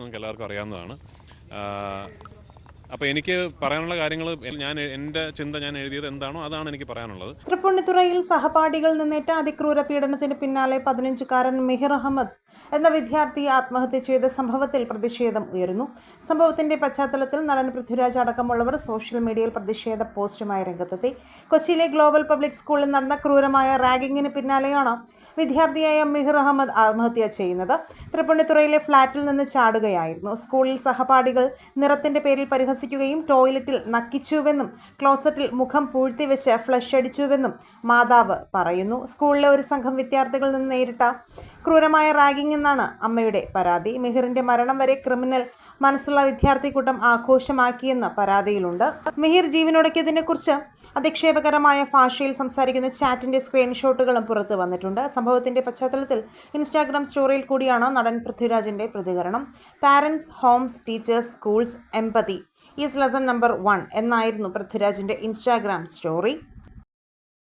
നിങ്ങൾക്ക് എല്ലാവർക്കും അറിയാവുന്നതാണ്. അപ്പോൾ എനിക്ക് പറയാനുള്ള കാര്യങ്ങൾ ഞാൻ എന്റെ ചിന്ത ഞാൻ എഴുതിയത് എന്താണോ അതാണ് എനിക്ക് പറയാനുള്ളത്. തൃപ്പൂണിത്തുറയിൽ സഹപാഠികൾ നിന്നേറ്റ അതിക്രൂര പീഡനത്തിന് പിന്നാലെ പതിനഞ്ചുകാരൻ മെഹിർ അഹമ്മദ് എന്ന വിദ്യാർത്ഥി ആത്മഹത്യ ചെയ്ത സംഭവത്തിൽ പ്രതിഷേധം ഉയരുന്നു. സംഭവത്തിന്റെ പശ്ചാത്തലത്തിൽ നടൻ പൃഥ്വിരാജ് അടക്കമുള്ളവർ സോഷ്യൽ മീഡിയയിൽ പ്രതിഷേധ പോസ്റ്റുമായി രംഗത്തെത്തി. കൊച്ചിയിലെ ഗ്ലോബൽ പബ്ലിക് സ്കൂളിൽ നടന്ന ക്രൂരമായ റാഗിങ്ങിന് പിന്നാലെയാണ് വിദ്യാർത്ഥിയായ മിഹിർ അഹമ്മദ് ആത്മഹത്യ ചെയ്യുന്നത്. തൃപ്പുണിത്തുറയിലെ ഫ്ളാറ്റിൽ നിന്ന് ചാടുകയായിരുന്നു. സ്കൂളിൽ സഹപാഠികൾ നിറത്തിന്റെ പേരിൽ പരിഹസിക്കുകയും ടോയ്ലറ്റിൽ നക്കിച്ചുവെന്നും ക്ലോസറ്റിൽ മുഖം പൂഴ്ത്തിവെച്ച് ഫ്ലഷ് അടിച്ചുവെന്നും മാതാവ് പറയുന്നു. സ്കൂളിലെ ഒരു സംഘം വിദ്യാർത്ഥികളിൽ നിന്ന് നേരിട്ട ക്രൂരമായ റാഗിംഗ് എന്നാണ് അമ്മയുടെ പരാതി. മിഹിറിന്റെ മരണം വരെ ക്രിമിനൽ മനസ്സുള്ള വിദ്യാർത്ഥിക്കൂട്ടം ആഘോഷമാക്കിയെന്ന് പരാതിയിലുണ്ട്. മിഹിർ ജീവനൊടുക്കിയതിനെക്കുറിച്ച് അധിക്ഷേപകരമായ ഭാഷയിൽ സംസാരിക്കുന്ന ചാറ്റിന്റെ സ്ക്രീൻഷോട്ടുകളും പുറത്തു വന്നിട്ടുണ്ട്. സംഭവത്തിന്റെ പശ്ചാത്തലത്തിൽ ഇൻസ്റ്റാഗ്രാം സ്റ്റോറിയിൽ കൂടിയാണ് നടൻ പൃഥ്വിരാജിന്റെ പ്രതികരണം. Parents homes teachers schools empathy. Is lesson number one എന്നായിരുന്നു പൃഥ്വിരാജിന്റെ ഇൻസ്റ്റാഗ്രാം സ്റ്റോറി.